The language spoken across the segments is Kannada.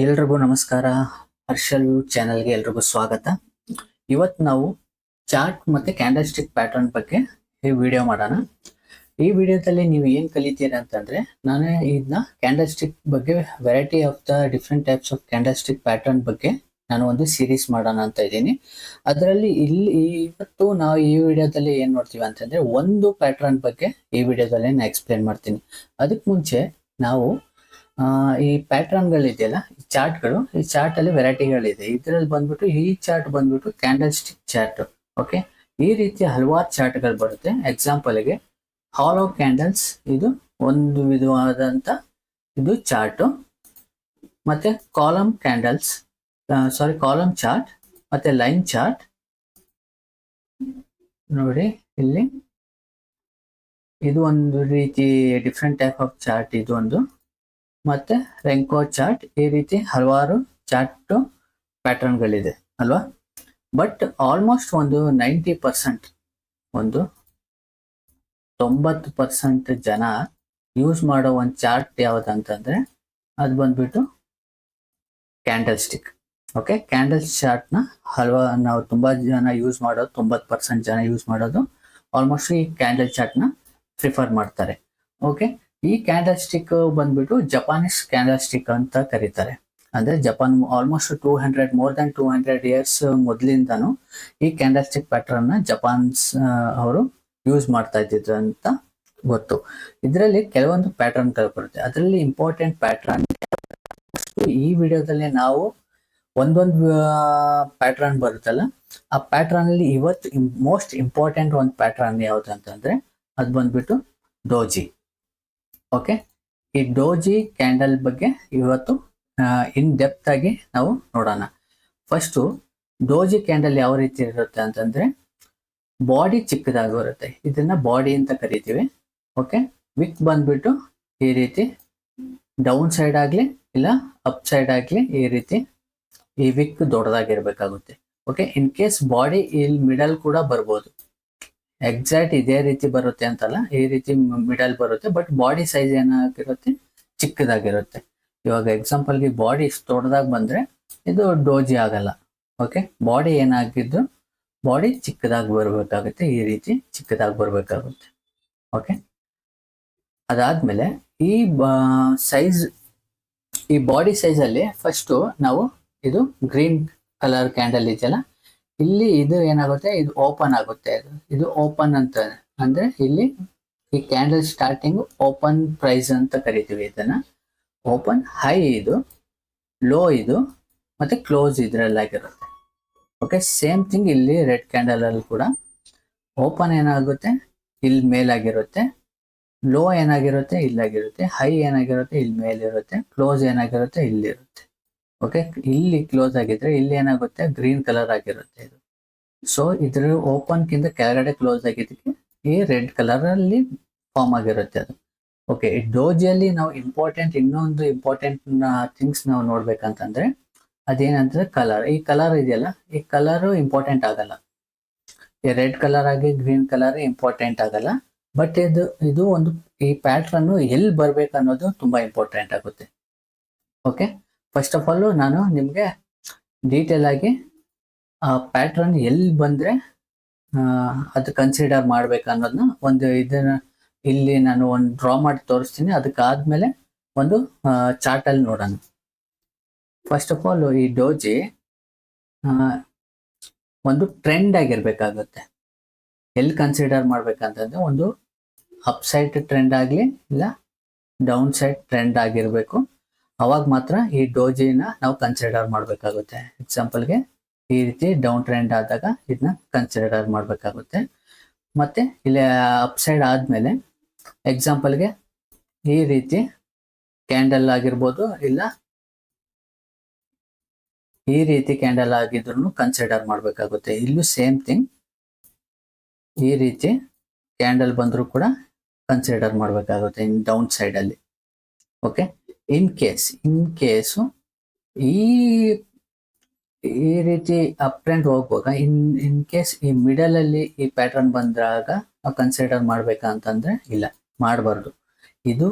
ಎಲ್ರಿಗೂ ನಮಸ್ಕಾರ. ಹರ್ಷಲ್ ಚಾನೆಲ್ಗೆ ಎಲ್ರಿಗೂ ಸ್ವಾಗತ. ಇವತ್ತು ನಾವು ಚಾರ್ಟ್ ಮತ್ತೆ ಕ್ಯಾಂಡಲ್ ಸ್ಟಿಕ್ ಪ್ಯಾಟರ್ನ್ ಬಗ್ಗೆ ಈ ವಿಡಿಯೋ ಮಾಡೋಣ. ಈ ವಿಡಿಯೋದಲ್ಲಿ ನೀವು ಏನು ಕಲಿತೀರಾ ಅಂತಂದ್ರೆ, ನಾನು ಇದನ್ನ ಕ್ಯಾಂಡಲ್ ಸ್ಟಿಕ್ ಬಗ್ಗೆ variety of the different types of candle stick pattern ಬಗ್ಗೆ ನಾನು ಒಂದು ಸೀರೀಸ್ ಮಾಡೋಣ ಅಂತ ಇದ್ದೀನಿ. ಅದರಲ್ಲಿ ಇಲ್ಲಿ ಇವತ್ತು ನಾವು ಈ ವಿಡಿಯೋದಲ್ಲಿ ಏನು ನೋಡ್ತೀವಿ ಅಂತಂದರೆ, ಒಂದು ಪ್ಯಾಟರ್ನ್ ಬಗ್ಗೆ ಈ ವಿಡಿಯೋದಲ್ಲಿ ನಾನು ಎಕ್ಸ್ಪ್ಲೇನ್ ಮಾಡ್ತೀನಿ. ಅದಕ್ಕೆ ಮುಂಚೆ ನಾವು ಈ ಪ್ಯಾಟರ್ನ್ಗಳಿದೆಯಲ್ಲ ಈ ಚಾರ್ಟ್ಗಳು ಈ ಚಾರ್ಟ್ ಅಲ್ಲಿ ವೆರೈಟಿಗಳಿದೆ ಇದರಲ್ಲಿ ಬಂದ್ಬಿಟ್ಟು ಈ ಚಾರ್ಟ್ ಬಂದ್ಬಿಟ್ಟು ಕ್ಯಾಂಡಲ್ ಸ್ಟಿಕ್ ಚಾರ್ಟ್ ಓಕೆ ಈ ರೀತಿ ಹಲವಾರು ಚಾರ್ಟ್ಗಳು ಬರುತ್ತೆ. ಎಕ್ಸಾಂಪಲ್ಗೆ ಹಾಲೋ ಕ್ಯಾಂಡಲ್ಸ್ ಇದು ಒಂದು ವಿಧವಾದಂತ ಇದು ಚಾರ್ಟ್ ಮತ್ತೆ column candles sorry column chart ಮತ್ತೆ ಲೈನ್ ಚಾರ್ಟ್ ನೋಡಿ, ಇಲ್ಲಿ ಇದು ಒಂದು ರೀತಿ ಡಿಫ್ರೆಂಟ್ ಟೈಪ್ ಆಫ್ ಚಾರ್ಟ್ ಇದು ಒಂದು. ಮತ್ತೆ ರೆಂಕೋ ಚಾರ್ಟ್ ಈ ರೀತಿ ಹಲವಾರು ಚಾರ್ಟ್ ಪ್ಯಾಟರ್ನ್ಗಳಿದೆ ಅಲ್ವಾ? ಬಟ್ ಆಲ್ಮೋಸ್ಟ್ ಒಂದು ನೈಂಟಿ ಪರ್ಸೆಂಟ್ ಒಂದು ತೊಂಬತ್ತು ಪರ್ಸೆಂಟ್ ಜನ ಯೂಸ್ ಮಾಡೋ ಒಂದು ಚಾರ್ಟ್ ಯಾವ್ದಂತಂದ್ರೆ ಅದು ಬಂದ್ಬಿಟ್ಟು ಕ್ಯಾಂಡಲ್ ಸ್ಟಿಕ್ ಓಕೆ ಕ್ಯಾಂಡಲ್ ಚಾರ್ಟ್ನ ಹಲವ, ನಾವು ತುಂಬಾ ಜನ ಯೂಸ್ ಮಾಡೋದು, ತೊಂಬತ್ತು ಪರ್ಸೆಂಟ್ ಜನ ಯೂಸ್ ಮಾಡೋದು. ಆಲ್ಮೋಸ್ಟ್ ಈ ಕ್ಯಾಂಡಲ್ ಚಾರ್ಟ್ನ ಪ್ರಿಫರ್ ಮಾಡ್ತಾರೆ. ಓಕೆ ಈ ಕ್ಯಾಂಡಲ್ ಸ್ಟಿಕ್ ಬಂದ್ಬಿಟ್ಟು ಜಪಾನೀಸ್ ಕ್ಯಾಂಡಲ್ ಸ್ಟಿಕ್ ಅಂತ ಕರೀತಾರೆ. ಅಂದ್ರೆ Japan almost two hundred more than two hundred years ಮೊದಲಿಂದಾನು ಈ ಕ್ಯಾಂಡಲ್ ಸ್ಟಿಕ್ ಪ್ಯಾಟರ್ನ್ ಜಪಾನ್ಸ್ ಅವರು ಯೂಸ್ ಮಾಡ್ತಾ ಇದ್ದಿದ್ರು ಅಂತ ಗೊತ್ತು. ಇದರಲ್ಲಿ ಕೆಲವೊಂದು ಪ್ಯಾಟರ್ನ್ಗಳು ಬರುತ್ತೆ. ಅದರಲ್ಲಿ ಇಂಪಾರ್ಟೆಂಟ್ ಪ್ಯಾಟರ್ನ್ ಈ ವಿಡಿಯೋದಲ್ಲಿ ನಾವು ಒಂದೊಂದು ಪ್ಯಾಟರ್ನ್ ಬರುತ್ತಲ್ಲ, ಆ ಪ್ಯಾಟರ್ನ್ ಅಲ್ಲಿ ಇವತ್ತು ಮೋಸ್ಟ್ ಇಂಪಾರ್ಟೆಂಟ್ ಒಂದು ಪ್ಯಾಟರ್ನ್ ಯಾವುದು ಅಂತಂದ್ರೆ, ಅದು ಬಂದ್ಬಿಟ್ಟು ಡೋಜಿ ಓಕೆ? ಈ ಡೋಜಿ ಕ್ಯಾಂಡಲ್ ಬಗ್ಗೆ ಇವತ್ತು ಇನ್ ಡೆಪ್ತ್ ಆಗಿ ನಾವು ನೋಡೋಣ. ಫಸ್ಟು ಡೋಜಿ ಕ್ಯಾಂಡಲ್ ಯಾವ ರೀತಿ ಇರುತ್ತೆ ಅಂತಂದ್ರೆ, ಬಾಡಿ ಚಿಕ್ಕದಾಗಿ ಬರುತ್ತೆ. ಇದನ್ನ ಬಾಡಿ ಅಂತ ಕರಿತೀವಿ. ಓಕೆ? ವಿಕ್ ಬಂದ್ಬಿಟ್ಟು ಈ ರೀತಿ ಡೌನ್ ಸೈಡ್ ಆಗ್ಲಿ, ಇಲ್ಲ ಅಪ್ ಸೈಡ್ ಆಗ್ಲಿ ಈ ರೀತಿ ಈ ವಿಕ್ ದೊಡ್ಡದಾಗಿರ್ಬೇಕಾಗುತ್ತೆ. ಓಕೆ? ಇನ್ ಕೇಸ್ ಬಾಡಿ ಇಲ್ಲಿ ಮಿಡಲ್ ಕೂಡ ಬರ್ಬೋದು. ಎಕ್ಸಾಕ್ಟ್ ಇದೇ ರೀತಿ ಬರುತ್ತೆ ಅಂತಲ್ಲ, ಈ ರೀತಿ ಮಿಡಲ್ ಬರುತ್ತೆ ಬಟ್ ಬಾಡಿ ಸೈಜ್ ಏನಾಗಿರುತ್ತೆ? ಚಿಕ್ಕದಾಗಿರುತ್ತೆ. ಇವಾಗ ಎಕ್ಸಾಂಪಲ್ಗೆ ಬಾಡಿ ದೊಡ್ಡದಾಗಿ ಬಂದ್ರೆ ಇದು ಡೋಜಿ ಆಗಲ್ಲ ಓಕೆ ಬಾಡಿ ಏನಾಗಿದ್ದು? ಬಾಡಿ ಚಿಕ್ಕದಾಗಿ ಬರಬೇಕಾಗುತ್ತೆ, ಈ ರೀತಿ ಚಿಕ್ಕದಾಗಿ ಬರಬೇಕಾಗುತ್ತೆ ಓಕೆ ಅದಾದಮೇಲೆ ಈ ಸೈಜ್ ಈ ಬಾಡಿ ಸೈಜಲ್ಲಿ ಫಸ್ಟ್ ನಾವು ಇದು ಗ್ರೀನ್ ಕಲರ್ ಕ್ಯಾಂಡಲ್ ಇದೆಯಲ್ಲ ಇಲ್ಲಿ ಇದು ಏನಾಗುತ್ತೆ? ಇದು ಓಪನ್ ಆಗುತ್ತೆ ಇದು ಇದು ಓಪನ್ ಅಂತ. ಅಂದ್ರೆ ಇಲ್ಲಿ ಈ ಕ್ಯಾಂಡಲ್ ಸ್ಟಾರ್ಟಿಂಗ್ ಓಪನ್ ಪ್ರೈಸ್ ಅಂತ ಕರಿತೀವಿ ಇದನ್ನ. ಓಪನ್ ಹೈ ಇದು ಲೋ ಇದು, ಮತ್ತೆ ಕ್ಲೋಸ್ ಇದ್ರಲ್ಲಾಗಿರುತ್ತೆ. ಓಕೆ ಸೇಮ್ ಥಿಂಗ್ ಇಲ್ಲಿ ರೆಡ್ ಕ್ಯಾಂಡಲ್ ಅಲ್ಲಿ ಕೂಡ. ಓಪನ್ ಏನಾಗುತ್ತೆ? ಇಲ್ಲಿ ಮೇಲಾಗಿರುತ್ತೆ. ಲೋ ಏನಾಗಿರುತ್ತೆ? ಇಲ್ಲಾಗಿರುತ್ತೆ. ಹೈ ಏನಾಗಿರುತ್ತೆ? ಇಲ್ಲಿ ಮೇಲಿರುತ್ತೆ. ಕ್ಲೋಸ್ ಏನಾಗಿರುತ್ತೆ? ಇಲ್ಲಿರುತ್ತೆ. ಓಕೆ ಇಲ್ಲಿ ಕ್ಲೋಸ್ ಆಗಿದ್ರೆ ಇಲ್ಲಿ ಏನಾಗುತ್ತೆ? ಗ್ರೀನ್ ಕಲರ್ ಆಗಿರುತ್ತೆ ಇದು. ಸೊ ಇದ್ರ ಓಪನ್ ಕಿಂತ ಕೆಳಗಡೆ ಕ್ಲೋಸ್ ಆಗಿದ್ದಕ್ಕೆ ಈ ರೆಡ್ ಕಲರ್ ಅಲ್ಲಿ ಫಾರ್ಮ್ ಆಗಿರುತ್ತೆ ಅದು. ಓಕೆ ಈ ಡೋಜಿಯಲ್ಲಿ ನಾವು ಇಂಪಾರ್ಟೆಂಟ್ ಇನ್ನೊಂದು ಇಂಪಾರ್ಟೆಂಟ್ ಥಿಂಗ್ಸ್ ನಾವು ನೋಡ್ಬೇಕಂತಂದ್ರೆ ಅದೇನಂದ್ರೆ ಕಲರ್ ಈ ಕಲರ್ ಇದೆಯಲ್ಲ? ಈ ಕಲರ್ ಇಂಪಾರ್ಟೆಂಟ್ ಆಗಲ್ಲ. ಈ ರೆಡ್ ಕಲರ್ ಆಗಿ ಗ್ರೀನ್ ಕಲರ್ ಇಂಪಾರ್ಟೆಂಟ್ ಆಗಲ್ಲ. ಬಟ್ ಇದು ಇದು ಒಂದು ಈ ಪ್ಯಾಟ್ರನ್ನು ಎಲ್ಲಿ ಬರ್ಬೇಕು ಅನ್ನೋದು ತುಂಬಾ ಇಂಪಾರ್ಟೆಂಟ್ ಆಗುತ್ತೆ. ಓಕೆ ಫಸ್ಟ್ ಆಫ್ ಆಲು ನಾನು ನಿಮಗೆ ಡೀಟೇಲ್ ಆಗಿ, ಆ ಪ್ಯಾಟ್ರನ್ ಎಲ್ಲಿ ಬಂದರೆ ಅದು ಕನ್ಸಿಡರ್ ಮಾಡ್ಬೇಕು ಅನ್ನೋದನ್ನ ಒಂದು ಇದನ್ನ ಇಲ್ಲಿ ನಾನು ಒಂದು ಡ್ರಾ ಮಾಡಿ ತೋರಿಸ್ತೀನಿ. ಅದಕ್ಕಾದ್ಮೇಲೆ ಒಂದು ಚಾರ್ಟಲ್ಲಿ ನೋಡೋಣ. ಫಸ್ಟ್ ಆಫ್ ಆಲ್ ಈ ಡೋಜಿ ಒಂದು ಟ್ರೆಂಡ್ ಆಗಿರ್ಬೇಕಾಗುತ್ತೆ. ಎಲ್ಲಿ ಕನ್ಸಿಡರ್ ಮಾಡ್ಬೇಕಂತಂದ್ರೆ, ಒಂದು ಅಪ್ ಸೈಡ್ ಟ್ರೆಂಡ್ ಆಗಲಿ, ಇಲ್ಲ ಡೌನ್ ಸೈಡ್ ಟ್ರೆಂಡ್ ಆಗಿರ್ಬೇಕು. ಅವಾಗ ಮಾತ್ರ ಈ ಡೋಜಿನ ನಾವು ಕನ್ಸಿಡರ್ ಮಾಡಬೇಕಾಗುತ್ತೆ. ಎಕ್ಸಾಂಪಲ್ಗೆ ಈ ರೀತಿ ಡೌನ್ ಟ್ರೆಂಡ್ ಆದಾಗ ಇದನ್ನ ಕನ್ಸಿಡರ್ ಮಾಡಬೇಕಾಗುತ್ತೆ. ಮತ್ತೆ ಇಲ್ಲಿ ಅಪ್ ಸೈಡ್ ಆದ್ಮೇಲೆ ಎಕ್ಸಾಂಪಲ್ಗೆ ಈ ರೀತಿ ಕ್ಯಾಂಡಲ್ ಆಗಿರ್ಬೋದು ಇಲ್ಲ ಈ ರೀತಿ ಕ್ಯಾಂಡಲ್ ಆಗಿದ್ರು ಕನ್ಸಿಡರ್ ಮಾಡಬೇಕಾಗುತ್ತೆ. ಇಲ್ಲೂ ಸೇಮ್ ಥಿಂಗ್ ಈ ರೀತಿ ಕ್ಯಾಂಡಲ್ ಬಂದರೂ ಕೂಡ ಕನ್ಸಿಡರ್ ಮಾಡಬೇಕಾಗುತ್ತೆ ಇನ್ ಡೌನ್ ಸೈಡಲ್ಲಿ okay in case in case ಈ ಈ ರೀತಿ ಅಪ್ ಟ್ರೆಂಡ್ ಹೋಗುವಾಗ ಇನ್ ಇನ್ ಕೇಸ್ ಈ ಮಿಡಲ್ ಅಲ್ಲಿ ಈ ಪ್ಯಾಟರ್ನ್ ಬಂದಾಗ ಕನ್ಸಿಡರ್ ಮಾಡ್ಬೇಕಾ ಅಂತಂದ್ರೆ ಇಲ್ಲ, ಮಾಡಬಾರ್ದು. ಇದು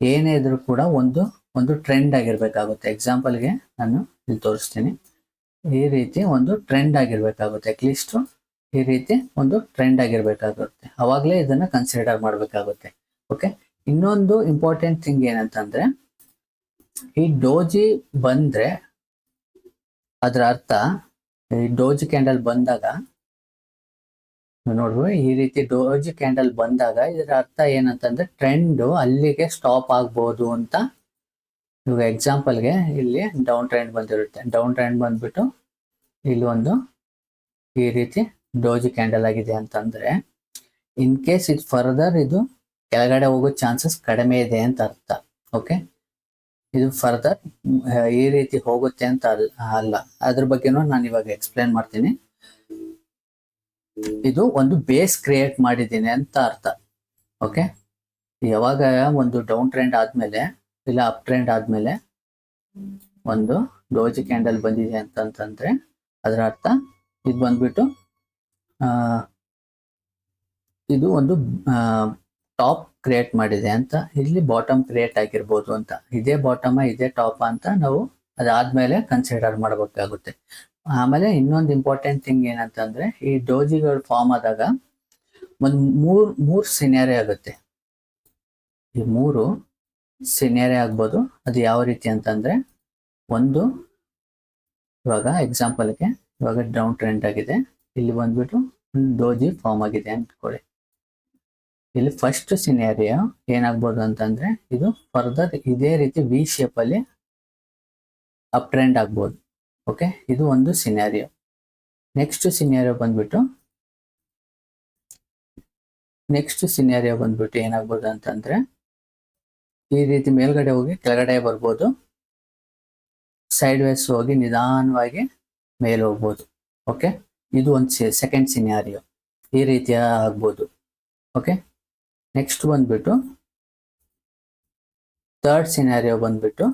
ಏನೇ ಇದ್ರೂ ಕೂಡ ಒಂದು ಒಂದು ಟ್ರೆಂಡ್ ಆಗಿರ್ಬೇಕಾಗುತ್ತೆ. ಎಕ್ಸಾಂಪಲ್ಗೆ ನಾನು ಇಲ್ಲಿ ತೋರಿಸ್ತೀನಿ. ಈ ರೀತಿ ಒಂದು ಟ್ರೆಂಡ್ ಆಗಿರ್ಬೇಕಾಗುತ್ತೆ. ಅಟ್ಲೀಸ್ಟ್ ಈ ರೀತಿ ಒಂದು ಟ್ರೆಂಡ್ ಆಗಿರ್ಬೇಕಾಗುತ್ತೆ. ಅವಾಗಲೇ ಇದನ್ನ ಕನ್ಸಿಡರ್ ಮಾಡಬೇಕಾಗುತ್ತೆ. ಓಕೆ ಇನ್ನೊಂದು ಇಂಪಾರ್ಟೆಂಟ್ ಥಿಂಗ್ ಏನಂತಂದ್ರೆ ಈ ಡೋಜಿ ಬಂದ್ರೆ ಅದರ ಅರ್ಥ, ಈ ಡೋಜಿ ಕ್ಯಾಂಡಲ್ ಬಂದಾಗ ನೋಡ್ಬೋದು ಈ ರೀತಿ ಡೋಜಿ ಕ್ಯಾಂಡಲ್ ಬಂದಾಗ ಇದರ ಅರ್ಥ ಏನಂತಂದ್ರೆ ಟ್ರೆಂಡ್ ಅಲ್ಲಿಗೆ ಸ್ಟಾಪ್ ಆಗ್ಬೋದು ಅಂತ ಇವಾಗ ಎಕ್ಸಾಂಪಲ್ಗೆ ಇಲ್ಲಿ ಡೌನ್ ಟ್ರೆಂಡ್ ಬಂದಿರುತ್ತೆ. ಡೌನ್ ಟ್ರೆಂಡ್ ಬಂದ್ಬಿಟ್ಟು ಇಲ್ಲಿ ಒಂದು ಈ ರೀತಿ ಡೋಜಿ ಕ್ಯಾಂಡಲ್ ಆಗಿದೆ ಅಂತಂದ್ರೆ ಇನ್ ಕೇಸ್ ಇದು ಫರ್ದರ್ ಇದು ಕೆಳಗಡೆ ಹೋಗೋ ಚಾನ್ಸಸ್ ಕಡಿಮೆ ಇದೆ ಅಂತ ಅರ್ಥ ಓಕೆ ಇದು ಫರ್ದರ್ ಈ ರೀತಿ ಹೋಗುತ್ತೆ ಅಂತ ಅಲ್- ಅಲ್ಲ. ಅದ್ರ ಬಗ್ಗೆನೂ ನಾನು ಇವಾಗ ಎಕ್ಸ್ಪ್ಲೇನ್ ಮಾಡ್ತೀನಿ. ಇದು ಒಂದು ಬೇಸ್ ಕ್ರಿಯೇಟ್ ಮಾಡಿದ್ದೀನಿ ಅಂತ ಅರ್ಥ. ಓಕೆ ಯಾವಾಗ ಒಂದು ಡೌನ್ ಟ್ರೆಂಡ್ ಆದ್ಮೇಲೆ, ಇಲ್ಲ ಅಪ್ ಟ್ರೆಂಡ್ ಆದ್ಮೇಲೆ ಒಂದು ಡೋಜಿ ಕ್ಯಾಂಡಲ್ ಬಂದಿದೆ ಅಂತಂತಂದ್ರೆ ಅದರ ಅರ್ಥ ಇದು ಬಂದ್ಬಿಟ್ಟು ಇದು ಒಂದು ಟಾಪ್ ಕ್ರಿಯೇಟ್ ಮಾಡಿದೆ ಅಂತ ಇಲ್ಲಿ ಬಾಟಮ್ ಕ್ರಿಯೇಟ್ ಆಗಿರ್ಬೋದು ಅಂತ. ಇದೇ ಬಾಟಮ ಇದೇ ಟಾಪ್ ಅಂತ ನಾವು ಅದಾದ್ಮೇಲೆ ಕನ್ಸಿಡರ್ ಮಾಡಬೇಕಾಗುತ್ತೆ. ಆಮೇಲೆ ಇನ್ನೊಂದು ಇಂಪಾರ್ಟೆಂಟ್ ಥಿಂಗ್ ಏನಂತಂದ್ರೆ ಈ ಡೋಜಿಗಳು ಫಾರ್ಮ್ ಆದಾಗ ಒಂದು ಮೂರ್ ಮೂರ್ ಸಿನಾರಿ ಆಗುತ್ತೆ. ಈ ಮೂರು ಸಿನಾರಿ ಆಗ್ಬೋದು. ಅದು ಯಾವ ರೀತಿ ಅಂತಂದ್ರೆ ಒಂದು ಇವಾಗ ಎಕ್ಸಾಂಪಲ್ಗೆ ಇವಾಗ ಡೌನ್ ಟ್ರೆಂಡ್ ಆಗಿದೆ. ಇಲ್ಲಿ ಬಂದ್ಬಿಟ್ಟು ಡೋಜಿ ಫಾರ್ಮ್ ಆಗಿದೆ ಅಂದ್ಕೊಳ್ಳಿ. ಇಲ್ಲಿ ಫಸ್ಟ್ ಸಿನಾರಿಯೋ ಏನಾಗ್ಬೋದು ಅಂತಂದ್ರೆ ಇದು ಫರ್ದರ್ ಇದೇ ರೀತಿ ವಿ ಶೇಪ್ ಅಲ್ಲಿ ಅಪ್ ಟ್ರೆಂಡ್ ಆಗ್ಬೋದು. ಓಕೆ ಇದು ಒಂದು ಸಿನಾರಿಯೋ ನೆಕ್ಸ್ಟ್ ಸಿನಾರಿಯೋ ಬಂದ್ಬಿಟ್ಟು ನೆಕ್ಸ್ಟ್ ಸಿನಾರಿಯೋ ಬಂದ್ಬಿಟ್ಟು ಏನಾಗ್ಬೋದು ಅಂತಂದ್ರೆ, ಈ ರೀತಿ ಮೇಲ್ಗಡೆ ಹೋಗಿ ಕೆಳಗಡೆ ಬರ್ಬೋದು. ಸೈಡ್ ವೇಸ್ ಹೋಗಿ ನಿಧಾನವಾಗಿ ಮೇಲೆ ಹೋಗ್ಬೋದು. ಓಕೆ ಇದು ಒಂದು ಸೆಕೆಂಡ್ ಸಿನಾರಿಯೋ ಈ ರೀತಿಯ ಆಗ್ಬೋದು. ಓಕೆ ನೆಕ್ಸ್ಟ್ ಬಂದ್ಬಿಟ್ಟು ಥರ್ಡ್ ಸಿನಾರಿಯೋ ಬಂದ್ಬಿಟ್ಟು